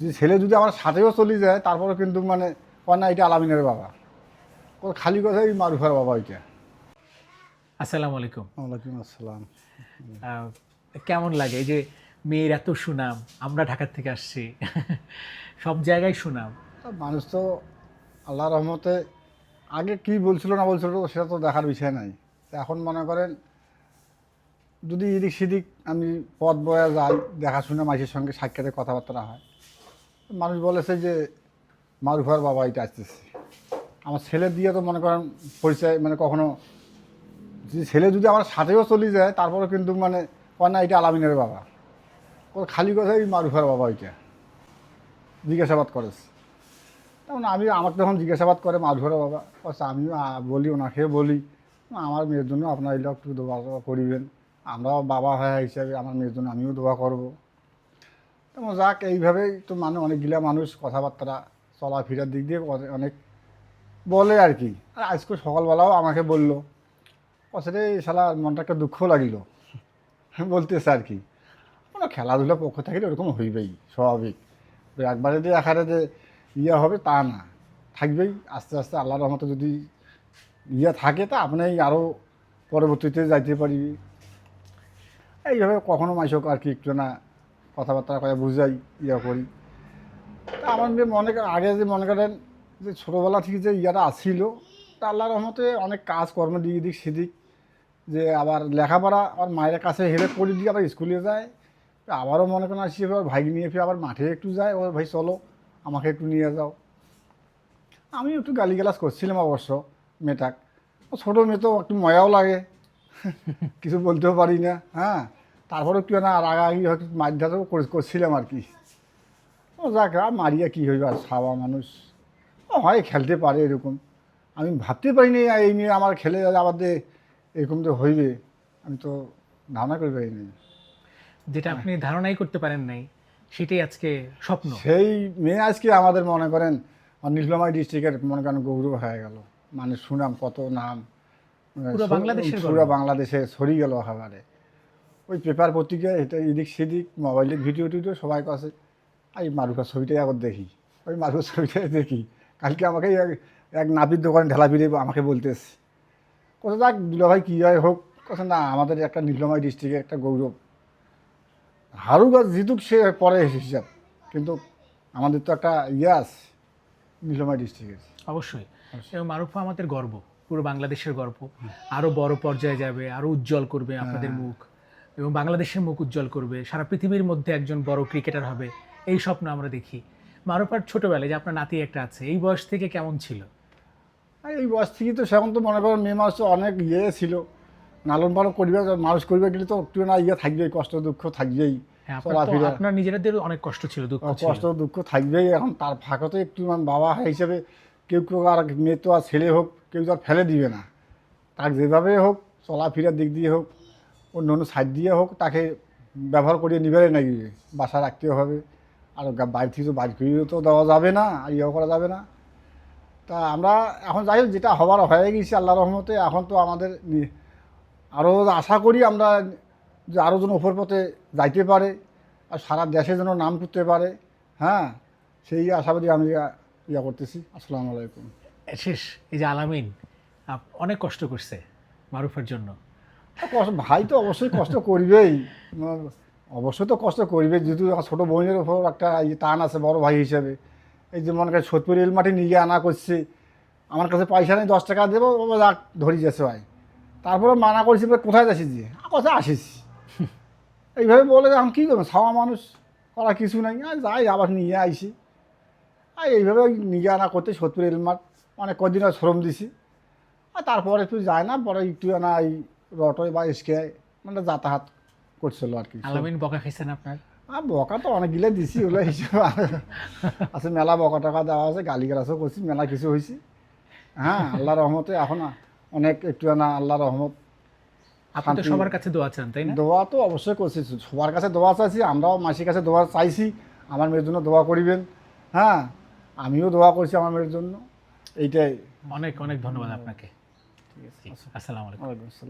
যে ছেলে যদি আমার সাথেও চলে যায় তারপরে কিন্তু মানে না এটা আলামিনের বাবা। খালি কথাই মারুফার বাবা ওইটা। আসসালামু আলাইকুম। ওয়ালাইকুম আসসালাম। কেমন লাগে? এই যে মেয়ের এত সুনাম আমরা ঢাকার থেকে আসছি। সব জায়গায় সুনাম। মানুষ তো আল্লাহ রহমতে আগে কি বলছিল না বলছিল সেটা তো দেখার বিষয় নাই। তা এখন মনে করেন যদি এদিক সেদিক আমি পথ বয়ে যাই দেখাশোনা মাসের সঙ্গে সাক্ষাতে কথাবার্তা হয় মানুষ বলেছে যে মারুফার বাবা এটা আসতেছে। আমার ছেলে দিয়ে তো মনে করেন পরিচয় মানে কখনো ছেলে যদি আমার সাথেও চলে যায় তারপরে কিন্তু মানে কয় না এটা আলামিনের বাবা। ও খালি কথাই মারুফার বাবা ওইটা। জিজ্ঞাসাবাদ করেছে। তখন আমি, আমাকে যখন জিজ্ঞাসাবাদ করে মাছ ধরে বাবা আচ্ছা আমিও বলি ওনাকে বলি আমার মেয়ের জন্য আপনার এই একটু দোয়া করিবেন। আমরাও বাবা হয় হিসাবে, আমার মেয়ের জন্য আমিও দোয়া করব। তেমন যাক, এইভাবেই তো মানে অনেকগুলা মানুষ কথাবার্তা, চলাফেরার দিক দিয়ে অনেক বলে আর কি। আর আজকে সকালবেলাও আমাকে বলল রে শালা মনটা একটা দুঃখ লাগিল। বলতেছে আর কি। কোনো খেলাধুলা পক্ষ থাকলে ওরকম হইবেই, স্বাভাবিক। একবারে যে আকারে যে ইয়ে হবে তা না। থাকবেই, আস্তে আস্তে আল্লাহর রহমতে যদি ইয়ে থাকে তা আপনি আরও পরবর্তীতে যাইতে পারবি এইভাবে কখনো মাইসক আর কি একটু না কথাবার্তা করে বুঝাই ইয়ে করি। তা আমার মনে আগে যে মনে করেন যে ছোটোবেলা থেকে যে ইয়েটা আসছিল তা আল্লাহর রহমতে অনেক কাজ কর্ম দিক দিক সেদিক, যে আবার লেখাপড়া আমার মায়ের কাছে হেরে করে দিয়ে আবার স্কুলে যায়। আবারও মনে করেন আসি, এবার ভাই নিয়ে ফিরে আবার মাঠে একটু যায়, ও ভাই চলো, আমাকে একটু নিয়ে যাও। আমি একটু গালিগালাজ করছিলাম অবশ্য মেয়েটাক। ছোটো মেয়ে তো, একটু ময়াও লাগে। কিছু বলতেও পারি না হ্যাঁ। তারপরে একটু না রাগাগি হয়তো মার ধাতেও করছিলাম আর কি। ও যাক আর মারিয়া কী হইবে আর সাবা মানুষ। হয় খেলতে পারে এরকম। আমি ভাবতে পারিনি এই মেয়ে আমার খেলে আবার এরকম তো হইবে। আমি তো ধারণা করে পারিনি। যেটা আপনি ধারণাই করতে পারেন নাই সেটাই আজকে স্বপ্ন। সেই মেয়ে আজকে আমাদের মনে করেন নীলফামারী ডিস্ট্রিক্টের মনে করেন গৌরব হয়ে গেল। মানে সুনাম কত নাম। পুরো বাংলাদেশের পুরো বাংলাদেশে ছড়িয়ে গেল একেবারে। ওই পেপার পত্রিকা এটা এদিক সেদিক মোবাইলের ভিডিও টিডিও সবাই কাছে এই মারুকার ছবিটাই আবার দেখি। ওই মারুকার ছবিটাই দেখি। কালকে আমাকে এক- এক নাপির দোকানে ঢেলা ফিরে আমাকে বলতেছে কোথা যাক দুলাভাই কী হয় হোক। কথা না আমাদের একটা নীলমাই ডিস্ট্রিক্টে একটা গৌরব। আর জিতুক সে পরে হিসাব কিন্তু আমাদের তো একটা ইয়ে আছে নীলমাই ডিস্ট্রিক্টের অবশ্যই। এবং মারুফা আমাদের গর্ব পুরো বাংলাদেশের গর্ব। আরও বড় পর্যায়ে যাবে আরও উজ্জ্বল করবে আপনাদের মুখ। এবং বাংলাদেশের মুখ উজ্জ্বল করবে সারা পৃথিবীর মধ্যে একজন বড় ক্রিকেটার হবে এই স্বপ্ন আমরা দেখি। মারুফার ছোটবেলায় যে আপনার নাতি একটা আছে এই বয়স থেকে কেমন ছিল? এই বয়স থেকে তো সেখন তো মনে করেন মে মাস তো অনেক ইয়ে ছিল। লালন পালন করিবে মানুষ করিবে গেলে তো একটু না ইয়ে থাকবে কষ্ট দুঃখ থাকবেই। হ্যাঁ আপনার তো-। নিজেদের অনেক কষ্ট ছিল দুঃখ কষ্ট দুঃখ থাকবেই এখন তার ফাঁকতে একটু আমার বাবা হিসেবে কেউ কেউ আর মেয়ে তো আর ছেলে হোক কেউ তো আর ফেলে দিবে না। তার যেভাবে হোক চলাফেরার দিক দিয়ে হোক অন্য অন্য সাইড দিয়ে হোক, তাকে ব্যবহার করিয়ে নিবে নাকি? বাসা রাখতে হবে। আর বাড়ি থেকে তো বাড়ি ফিরিয়েও তো দেওয়া যাবে না, আর ইয়েও করা যাবে না। তা আমরা এখন যাই যেটা হবার হয়ে গেছে আল্লাহ রহমতে, এখন তো আমাদের আরও আশা করি আমরা যে আরও যেন ওপর পথে যাইতে পারে, আর সারা দেশে যেন নাম করতে পারে। হ্যাঁ সেই আশাবাদী আমি ইয়া- করতেছি। আসসালামু আলাইকুম। শেষ, এই যে আলামিন অনেক কষ্ট করছে মারুফের জন্য। ভাই তো অবশ্যই কষ্ট করবেই। অবশ্যই তো কষ্ট করবে, যেহেতু ছোটো বোনের ওপর একটা ইয়ে টান আছে, বড় ভাই হিসেবে। এই যে মনে করেন সোদপুর মাটি নিয়ে আনা করছে, আমার কাছে পয়সা নেই, দশ টাকা দেবো যাক ধরি যাচ্ছে ভাই। তারপরে মানা করছি কোথায় যাচ্ছিস যে? কোথায় আসিস। এইভাবে বলে আমি কী করব? ছাওয়া মানুষ করা কিছু নাই। যাই, আবার নিয়ে আইসি। আর এইভাবে নিয়ে আনা করতে সোদপুর মাঠ, অনেক কদিন শ্রম দিছি। আর তারপরে একটু যায় না, পরে একটু না এই রটোয় বা এসকে মানে যাতায়াত করছিল আর কি। আলামিন বকা খাইছেন আপনার? আর বকা তো অনেকগুলো দিছি ওগুলো হিসেবে আছে। মেলা বকা টকা দেওয়া আছে গালি গালাসও করছি মেলা কিছু হয়েছি হ্যাঁ আল্লাহ রহমতে এখন অনেক একটু না আল্লাহ রহমত। আপনি তো সবার কাছে দোয়া চান তাই না? দোয়া তো অবশ্যই করছি সবার কাছে দোয়া চাইছি আমরাও মাসির কাছে দোয়া চাইছি আমার মেয়ের জন্য দোয়া করিবেন। হ্যাঁ আমিও দোয়া করছি আমার মেয়ের জন্য এইটাই। অনেক অনেক ধন্যবাদ আপনাকে। আসসালামু আলাইকুম। ওয়ালাইকুম আসসালাম